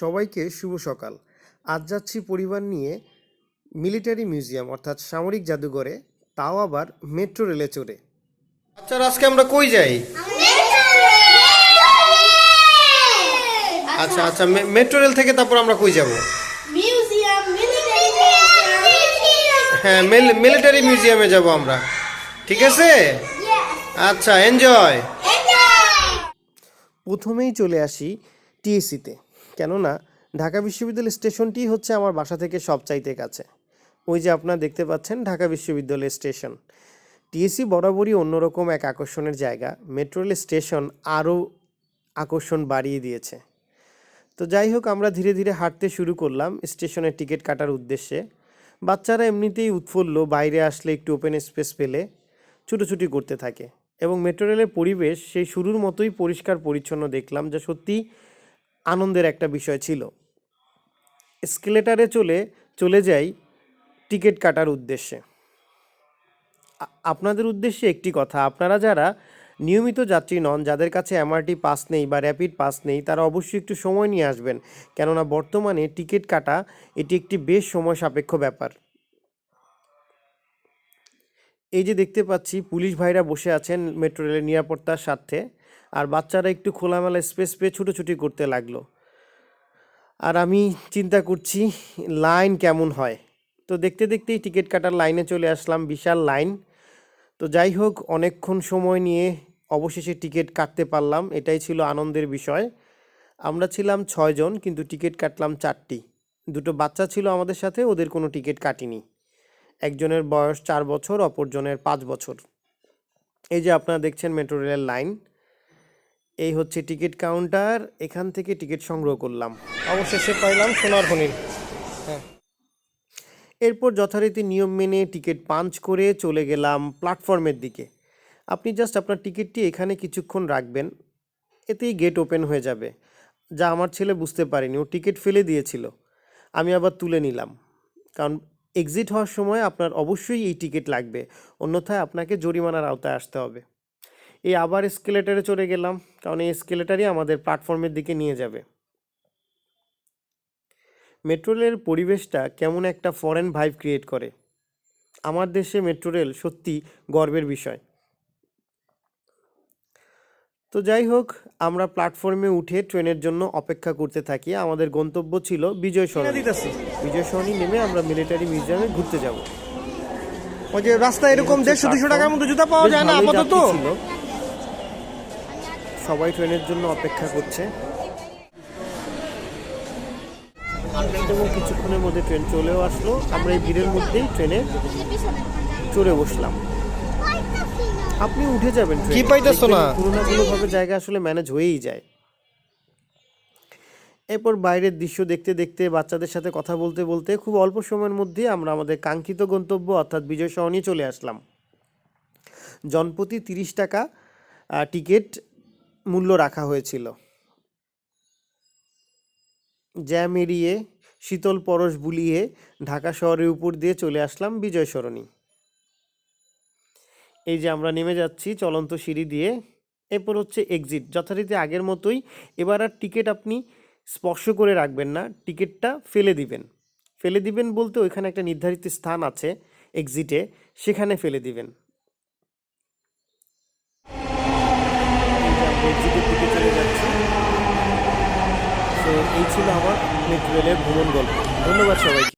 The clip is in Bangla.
সবাইকে শুভ সকাল। আজ যাচ্ছি পরিবার নিয়ে মিলিটারি মিউজিয়াম অর্থাৎ সামরিক জাদুঘরে তাও আবার মেট্রো রেলে চড়ে। আচ্ছা আজকে আমরা কই যাই? আচ্ছা আচ্ছা মেট্রো রেল থেকে তারপর আমরা কই যাব? মিউজিয়াম মিলিটারি হ্যাঁ মিলিটারি মিউজিয়ামে যাব আমরা। ঠিক আছে? আচ্ছা এনজয় প্রথমেই চলে আসি টিএসিতে কেননা ঢাকা বিশ্ববিদ্যালয় স্টেশনটি হচ্ছে আমার বাসা থেকে সবচাইতে কাছে। ওই যে আপনারা দেখতে পাচ্ছেন ঢাকা বিশ্ববিদ্যালয় স্টেশন। টিএসসি বরাবরই অন্যরকম এক আকর্ষণের জায়গা। মেট্রো রেল স্টেশন আরও আকর্ষণ বাড়িয়ে দিয়েছে। তো যাই হোক, আমরা ধীরে ধীরে হাঁটতে শুরু করলাম স্টেশনের টিকিট কাটার উদ্দেশ্যে। বাচ্চারা এমনিতেই উৎফুল্ল, বাইরে আসলে একটু ওপেন স্পেস পেলে ছুটোছুটি করতে থাকে। এবং মেট্রো রেলের পরিবেশ সেই শুরুর মতোই পরিষ্কার পরিচ্ছন্ন দেখলাম যা সত্যি আনন্দের একটা বিষয় ছিল। স্কেলেটারে চলে চলে যাই টিকিট কাটার উদ্দেশ্যে। আপনাদের উদ্দেশ্যে একটি কথা, আপনারা যারা নিয়মিত যাত্রী নন, যাদের কাছে এমআরটি পাস নেই বা র্যাপিড পাস নেই, তারা অবশ্যই একটু সময় নিয়ে আসবেন। কেননা বর্তমানে টিকিট কাটা, এটি একটি বেশ সময় সাপেক্ষ ব্যাপার। এই যে দেখতে পাচ্ছি, পুলিশ ভাইরা বসে আছেন মেট্রো রেলের নিরাপত্তার স্বার্থে। আর বাচ্চারা একটু খোলামেলা স্পেস পেয়ে ছুটোছুটি করতে লাগল। আর আমি চিন্তা করছি লাইন কেমন হয়? তো দেখতে দেখতেই টিকিট কাটার লাইনে চলে আসলাম, বিশাল লাইন তো যাই হোক, অনেকক্ষণ সময় নিয়ে অবশেষে টিকিট কাটতে পারলাম। এটাই ছিল আনন্দের বিষয়। আমরা ছিলাম ছয়জন কিন্তু টিকিট কাটলাম চারটি। দুটো বাচ্চা ছিল আমাদের সাথে, ওদের কোনো টিকিট কাটিনি। একজনের বয়স চার বছর, অপরজনের পাঁচ বছর। এই যে আপনারা দেখছেন মেট্রো রেলের লাইন এই হচ্ছে টিকিট কাউন্টার এখান থেকে টিকিট সংগ্রহ করলাম। অবশেষে পাইলাম সোনার হরিণ হ্যাঁ। এরপর যথারীতি নিয়ম মেনে টিকিট পাঞ্চ করে চলে গেলাম প্ল্যাটফর্মের দিকে। আপনি জাস্ট আপনার টিকিটটি এখানে কিছুক্ষণ রাখবেন এতেই গেট ওপেন হয়ে যাবে। যা আমার ছেলে বুঝতে পারেনি ও টিকিট ফেলে দিয়েছিল। আমি আবার তুলে নিলাম। কারণ এক্সিট হওয়ার সময় আপনার অবশ্যই এই টিকিট লাগবে অন্যথায় আপনাকে জরিমানার আওতায় আসতে হবে। এই আবার স্কেলেটারে চলে গেলাম কারণ এই এসকেলেটারই আমাদের প্ল্যাটফর্মের দিকে নিয়ে যাবে। মেট্রো রেলের পরিবেশটা কেমন একটা ফরেন ভাইব ক্রিয়েট করে? আমার দেশে মেট্রো রেল সত্যি গর্বের বিষয়। তো যাই হোক আমরা প্ল্যাটফর্মে উঠে ট্রেনের জন্য অপেক্ষা করতে থাকি। আমাদের গন্তব্য ছিল বিজয় সরণি বিজয় সরণি নেমে আমরা মিলিটারি মিউজিয়ামে ঘুরতে যাব। ওই যে রাস্তা এরকম দেড়শো দুশো টাকার মতো জুতা পাওয়া যায় না আপাতত। সবাই ট্রেনের জন্য অপেক্ষা করছে। এবং কিছুক্ষণের মধ্যে ট্রেন চলেও আসলো। আমরা এই ভিড়ের মধ্যেই ট্রেনে চড়ে বসলাম। আপনি উঠে যাবেন কি পাইতাছো না? কোনো না জায়গা আসলে ম্যানেজ হয়েই যায়। এরপর বাইরের দৃশ্য দেখতে দেখতে বাচ্চাদের সাথে কথা বলতে বলতে খুব অল্প সময়ের মধ্যে আমরা আমাদের কাঙ্ক্ষিত গন্তব্য অর্থাৎ বিজয় সরণি চলে আসলাম। জনপ্রতি তিরিশ টাকা টিকিট মূল্য রাখা হয়েছিল। জ্যাম এড়িয়ে শীতল পরশ বুলিয়ে ঢাকা শহরের উপর দিয়ে চলে আসলাম বিজয় সরণি। এই যে আমরা নেমে যাচ্ছি চলন্ত সিঁড়ি দিয়ে, এরপর হচ্ছে এক্সিট যথারীতি আগের মতোই এবার আর টিকিট আপনি স্পর্শ করে রাখবেন না টিকিটটা ফেলে দিবেন। ফেলে দিবেন বলতে ওইখানে একটা নির্ধারিত স্থান আছে এক্সিটে সেখানে ফেলে দিবেন। এই ছিল আমার মেট্রো রেলের ভ্রমণ গল্প। ধন্যবাদ সবাইকে।